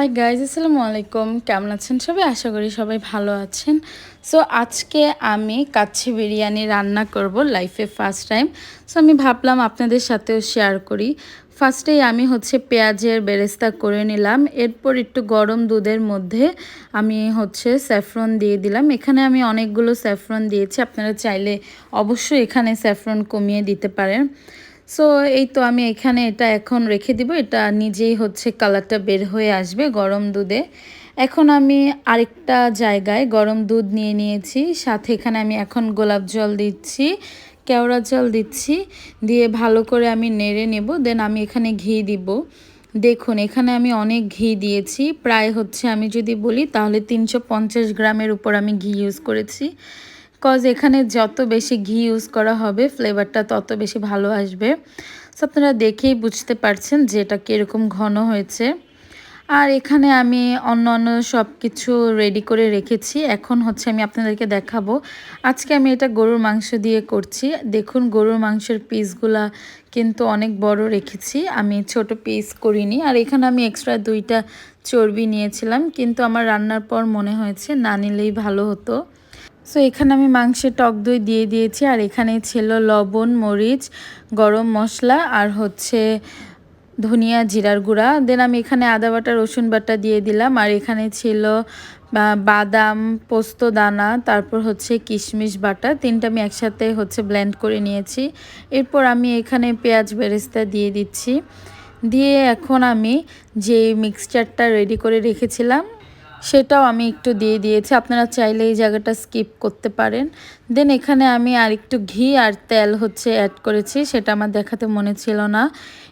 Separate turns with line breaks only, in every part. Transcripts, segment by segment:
Hi guys আসসালামু আলাইকুম কেমন আছেন সবাই? আশা করি সবাই ভালো আছেন। সো আজকে আমি কাচ্ছি বিরিয়ানি রান্না করব লাইফে ফার্স্ট টাইম সো আমি ভাবলাম আপনাদের সাথেও শেয়ার করি। ফার্স্টেই আমি হচ্ছে পেঁয়াজের বেরেস্তা করে নিলাম। এরপর একটু গরম দুধের মধ্যে আমি হচ্ছে স্যাফরন দিয়ে দিলাম। এখানে আমি অনেকগুলো স্যাফরন দিয়েছি। আপনারা চাইলে অবশ্যই এখানে স্যাফরন কমিয়ে দিতে পারেন। সো এই তো আমি এখানে এটা এখন রেখে দিব। এটা নিজেই হচ্ছে কালারটা বের হয়ে আসবে গরম দুধে। এখন আমি আরেকটা জায়গায় গরম দুধ নিয়ে নিয়েছি। সাথে এখানে আমি এখন গোলাপ জল দিচ্ছি, কেওড়া জল দিচ্ছি। দিয়ে ভালো করে আমি নেড়ে নেব, দেন আমি এখানে ঘি দিব। দেখুন, এখানে আমি অনেক ঘি দিয়েছি। প্রায় হচ্ছে আমি যদি বলি, তাহলে তিনশো পঞ্চাশ গ্রামের উপর আমি ঘি ইউজ করেছি। কজ এখানে যত বেশি ঘি ইউজ করা হবে ফ্লেভারটা তত বেশি ভালো আসবে। সো আপনারা দেখেই বুঝতে পারছেন যে এটা কীরকম ঘন হয়েছে। আর এখানে আমি অন্য অন্য সব কিছু রেডি করে রেখেছি। এখন হচ্ছে আমি আপনাদেরকে দেখাবো। আজকে আমি এটা গরুর মাংস দিয়ে করছি। দেখুন, গরুর মাংসের পিসগুলা কিন্তু অনেক বড় রেখেছি। আমি ছোট পিস করিনি। আর এখানে আমি এক্সট্রা দুইটা চর্বি নিয়েছিলাম। কিন্তু আমার রান্নার পর মনে হয়েছে না নিলেই ভালো হতো। সো এখানে আমি মাংসের টক দই দিয়ে দিয়েছি, আর এখানে ছিল লবণ, মরিচ, গরম মশলা, আর হচ্ছে ধনিয়া, জিরার গুঁড়া। দেন আমি এখানে আদা বাটা, রসুন বাটা দিয়ে দিলাম, আর এখানে ছিল বাদাম, পোস্ত, দানা, তারপর হচ্ছে কিশমিশ বাটা। তিনটা আমি একসাথে হচ্ছে ব্লেন্ড করে নিয়েছি। এরপর আমি এখানে পেঁয়াজ বেরেস্তা দিয়ে দিচ্ছি। দিয়ে এখন আমি যে মিক্সচারটা রেডি করে রেখেছিলাম সেটাও আমি একটু দিয়ে দিয়েছি। আপনারা চাইলে এই জায়গাটা স্কিপ করতে পারেন। দেন এখানে আমি আর একটু ঘি আর তেল হচ্ছে অ্যাড করেছি, সেটা আমার দেখাতে মনে ছিল না।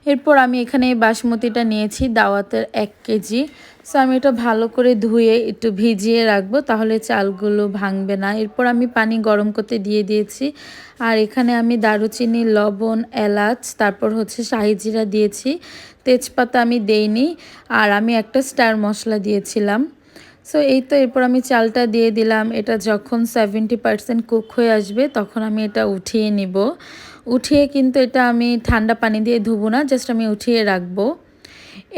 এরপর আমি এখানে এই বাসমতিটা নিয়েছি দাওয়াতের এক কেজি। সো আমি এটা ভালো করে ধুয়ে একটু ভিজিয়ে রাখব, তাহলে চালগুলো ভাঙবে না। এরপর আমি পানি গরম করতে দিয়ে দিয়েছি। আর এখানে আমি দারুচিনি, লবণ, এলাচ, তারপর হচ্ছে শাহি জিরা দিয়েছি। তেজপাতা আমি দেইনি। আর আমি একটা স্টার মশলা দিয়েছিলাম। সো এই তো এরপর আমি চালটা দিয়ে দিলাম। এটা যখন সেভেন্টি পারসেন্ট কুক হয়ে আসবে, তখন আমি এটা উঠিয়ে নিব। উঠিয়ে কিন্তু এটা আমি ঠান্ডা পানি দিয়ে ধুবো না জাস্ট আমি উঠিয়ে রাখব।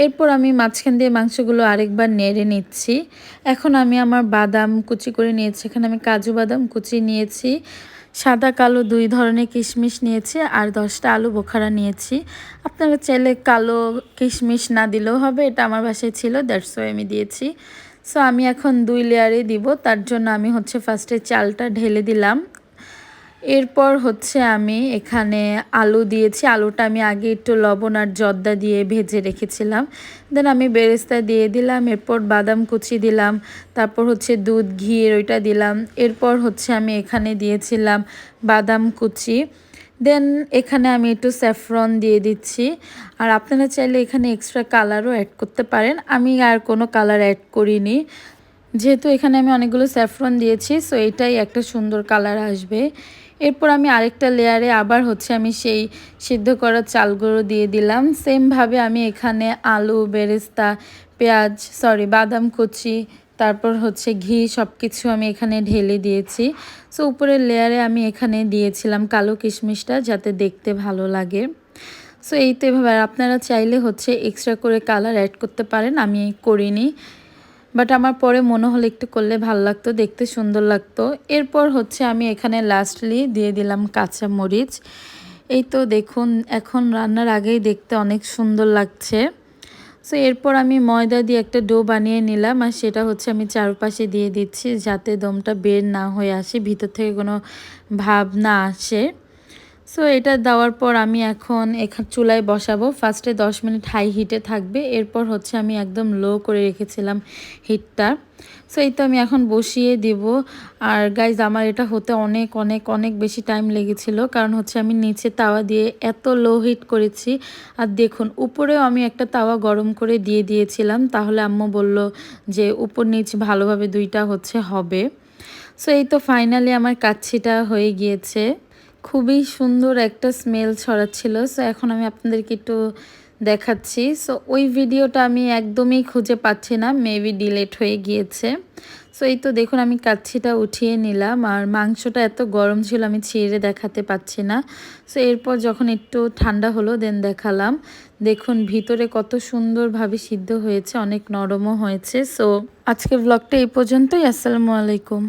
এরপর আমি মাঝখান দিয়ে মাংসগুলো আরেকবার নেড়ে নিচ্ছি। এখন আমি আমার বাদাম কুচি করে নিয়েছি। এখানে আমি কাজু বাদাম কুচি নিয়েছি। সাদা, কালো দুই ধরনের কিশমিশ নিয়েছি আর দশটা আলু বোখারা নিয়েছি। আপনারা চাইলে কালো কিশমিশ না দিলেও হবে, এটা আমার বাসায় ছিল দ্যাটস আমি দিয়েছি। সো আমি এখন দুই লেয়ারে দিব। তার জন্য আমি হচ্ছে ফার্স্টে চালটা ঢেলে দিলাম। এরপর হচ্ছে আমি এখানে আলু দিয়েছি। আলুটা আমি আগে একটু লবণ আর জর্দা দিয়ে ভেজে রেখেছিলাম। দেন আমি বেরেস্তা দিয়ে দিলাম। এরপর বাদাম কুচি দিলাম। তারপর হচ্ছে দুধ ঘি ওইটা দিলাম। এরপর হচ্ছে আমি এখানে দিয়েছিলাম বাদাম কুচি। দেন এখানে আমি একটু স্যাফরন দিয়ে দিচ্ছি। আর আপনারা চাইলে এখানে এক্সট্রা কালারও অ্যাড করতে পারেন। আমি আর কোনো কালার অ্যাড করিনি। যেহেতু এখানে আমি অনেকগুলো স্যাফরন দিয়েছি সো এটাই একটা সুন্দর কালার আসবে। এরপর আমি আরেকটা লেয়ারে আবার হচ্ছে আমি সেই সিদ্ধ করা চালগুলো দিয়ে দিলাম। সেমভাবে আমি এখানে আলু, বেরেস্তা, পেঁয়াজ সরি বাদাম কুচি তারপর হচ্ছে ঘি সব কিছু আমি এখানে ঢেলে দিয়েছি। সো উপরের লেয়ারে আমি এখানে দিয়েছিলাম কালো কিশমিশটা যাতে দেখতে ভালো লাগে। সো এই তো এভাবে। আপনারা চাইলে হচ্ছে এক্সট্রা করে কালার অ্যাড করতে পারেন, আমি করিনি। বাট আমার পরে মনে হলো একটু করলে ভালো লাগতো, দেখতে সুন্দর লাগতো। এরপর হচ্ছে আমি এখানে লাস্টলি দিয়ে দিলাম কাঁচা মরিচ। এই তো দেখুন, এখন রান্নার আগেই দেখতে অনেক সুন্দর লাগছে। সো এরপর আমি ময়দা দিয়ে একটা ডো বানিয়ে নিলাম আর সেটা হচ্ছে আমি চারপাশে দিয়ে দিচ্ছি যাতে দমটা বের না হয়ে আসে, ভিতর থেকে কোনো ভাব না আসে। সো এটা দেওয়ার পর আমি এখন এখান চুলায় বসাবো। ফার্স্টে 10 মিনিট হাই হিটে থাকবে। এরপর হচ্ছে আমি একদম লো করে রেখেছিলাম হিটটা সো এই তো আমি এখন বসিয়ে দিব। আর গাইজ আমার এটা হতে অনেক অনেক অনেক বেশি টাইম লেগেছিল। কারণ হচ্ছে আমি নিচে তাওয়া দিয়ে এত লো হিট করেছি। আর দেখুন, উপরেও আমি একটা তাওয়া গরম করে দিয়ে দিয়েছিলাম। তাহলে আম্মু বলল যে, উপর নিচ ভালোভাবে দুইটা হচ্ছে হবে। সো এই তো ফাইনালি আমার কাচ্ছিটা হয়ে গিয়েছে। খুবই সুন্দর একটা স্মেল ছড়াচ্ছিল। সো এখন আমি আপনাদেরকে একটু দেখাচ্ছি। সো ওই ভিডিওটা আমি একদমই খুঁজে পাচ্ছি না মেবি ডিলেট হয়ে গিয়েছে। সো এই তো দেখুন, আমি কাচ্ছিটা উঠিয়ে নিলাম। আর মাংসটা এত গরম ছিল, আমি ছিঁড়ে দেখাতে পাচ্ছি না। সো এরপর যখন একটু ঠান্ডা হলো দেন দেখালাম। দেখুন, ভিতরে কত সুন্দরভাবে সিদ্ধ হয়েছে, অনেক নরমও হয়েছে। সো আজকে ব্লগটা এই পর্যন্তই। আসসালামু আলাইকুম।